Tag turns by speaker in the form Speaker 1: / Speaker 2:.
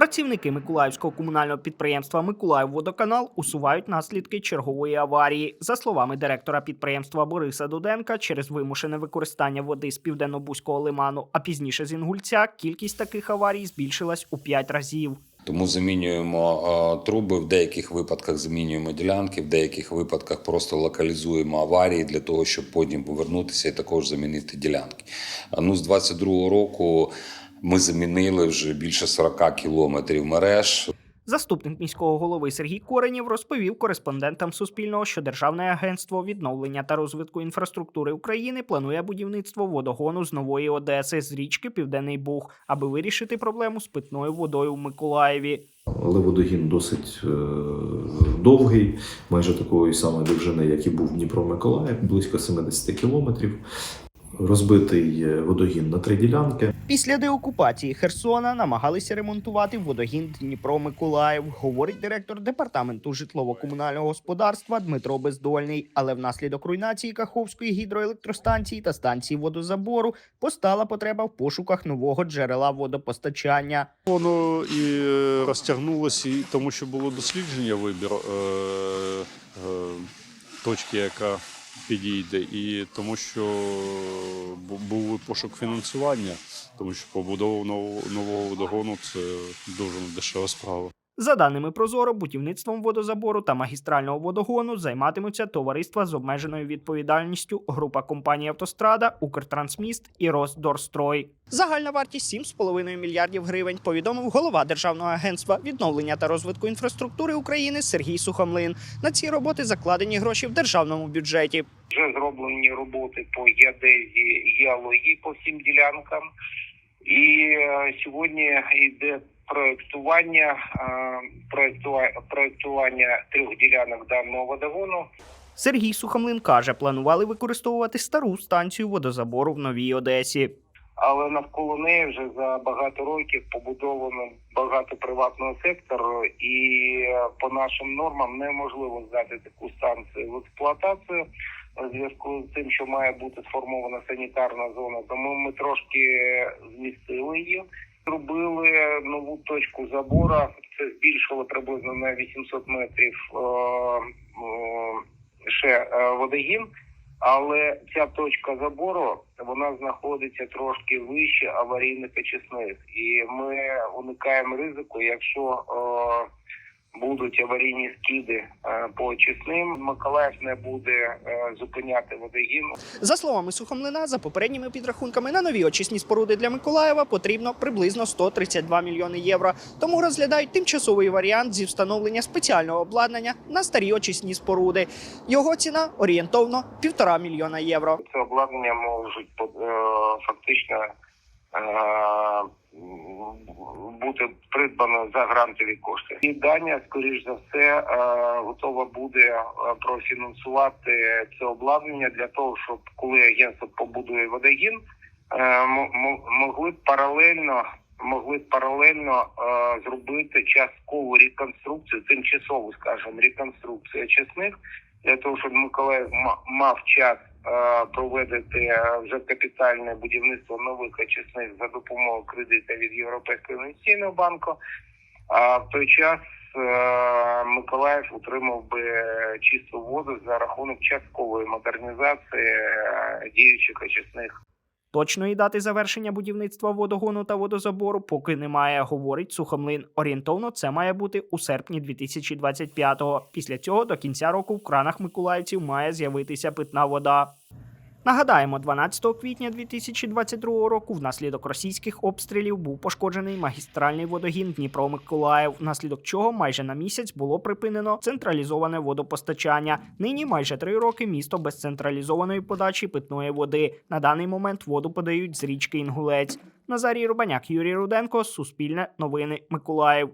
Speaker 1: Працівники Миколаївського комунального підприємства Миколаївводоканал усувають наслідки чергової аварії. За словами директора підприємства Бориса Дуденка, через вимушене використання води з південно-бузького лиману, а пізніше з Інгульця, кількість таких аварій збільшилась у 5 разів.
Speaker 2: Тому замінюємо труби, в деяких випадках замінюємо ділянки, в деяких випадках просто локалізуємо аварії для того, щоб потім повернутися і також замінити ділянки. Ну, з 22-го року ми замінили вже більше 40 кілометрів мереж.
Speaker 1: Заступник міського голови Сергій Коренєв розповів кореспондентам Суспільного, що Державне агентство відновлення та розвитку інфраструктури України планує будівництво водогону з нової Одеси з річки Південний Буг, аби вирішити проблему з питною водою в Миколаєві.
Speaker 3: Але водогін досить е, довгий, майже такої самої довжини, як і був Дніпро-Миколаїв, близько 70 кілометрів. Розбитий е, водогін на три ділянки.
Speaker 1: Після деокупації Херсона намагалися ремонтувати водогін Дніпро-Миколаїв, говорить директор департаменту житлово-комунального господарства Дмитро Бездольний. Але внаслідок руйнації Каховської гідроелектростанції та станції водозабору постала потреба в пошуках нового джерела водопостачання.
Speaker 4: Воно і е, розтягнулося, і тому що було дослідження вибір е, е, точки, яка підійде, і тому що був пошук фінансування, тому що побудова нового, водогону це дуже дешева справа.
Speaker 1: За даними Прозоро, будівництвом водозабору та магістрального водогону займатимуться товариства з обмеженою відповідальністю, група компаній Автострада, Укртрансміст і Росдорстрой. Загальна вартість 7,5 мільярдів гривень. Повідомив голова Державного агентства відновлення та розвитку інфраструктури України Сергій Сухомлин. На ці роботи закладені гроші в державному бюджеті.
Speaker 5: Вже зроблені роботи по Ядезі, Ялої по всім ділянкам. І е, сьогодні йде проектування, е, проектува- проектування трьох ділянок даного водогону.
Speaker 1: Сергій Сухомлин каже, планували використовувати стару станцію водозабору в Новій Одесі.
Speaker 5: Але навколо неї вже за багато років побудовано багато приватного сектору, і е, по нашим нормам неможливо здати таку станцію в експлуатацію у зв'язку з тим, що має бути сформована санітарна зона. Тому ми трошки змістили її. Зробили нову точку забора. Це збільшило приблизно на 800 метрів е, ще е, водогін. Але ця точка забору вона знаходиться трошки вище аварійних очисних, і ми уникаємо ризику, якщо е, будуть аварійні скиди е, по очисним, Миколаїв не буде е, зупиняти водогін.
Speaker 1: За словами Сухомлина, за попередніми підрахунками на нові очисні споруди для Миколаєва потрібно приблизно 132 мільйони євро. Тому розглядають тимчасовий варіант зі встановлення спеціального обладнання на старі очисні споруди. Його ціна орієнтовно півтора мільйона євро.
Speaker 5: Це обладнання можуть е, фактично бути придбано за грантові кошти. І Данія, скоріш за все, е, готова буде е, профінансувати це обладнання для того, щоб коли агентство побудує водогін, е, могли б паралельно. Могли паралельно зробити часткову реконструкцію, тимчасову, скажімо, реконструкцію очисних для того, щоб Миколаїв ма- мав час проводити е, вже капітальне будівництво нових очисних за допомогою кредиту від Європейського інвестиційного банку. А в той час е, Миколаїв отримав би чисту воду за рахунок часткової модернізації е, діючих очисних
Speaker 1: Точної дати завершення будівництва водогону та водозабору поки немає, говорить Сухомлин. Орієнтовно це має бути у серпні 2025-го. Після цього до кінця року в кранах миколаївців має з'явитися питна вода. Нагадаємо, 12 квітня 2022 року внаслідок російських обстрілів був пошкоджений магістральний водогін Дніпро-Миколаїв, внаслідок чого майже на місяць було припинено централізоване водопостачання. Нині майже три роки місто без централізованої подачі питної води. На даний момент воду подають з річки Інгулець. Назарій Рубаняк, Юрій Руденко, Суспільне новини Миколаїв.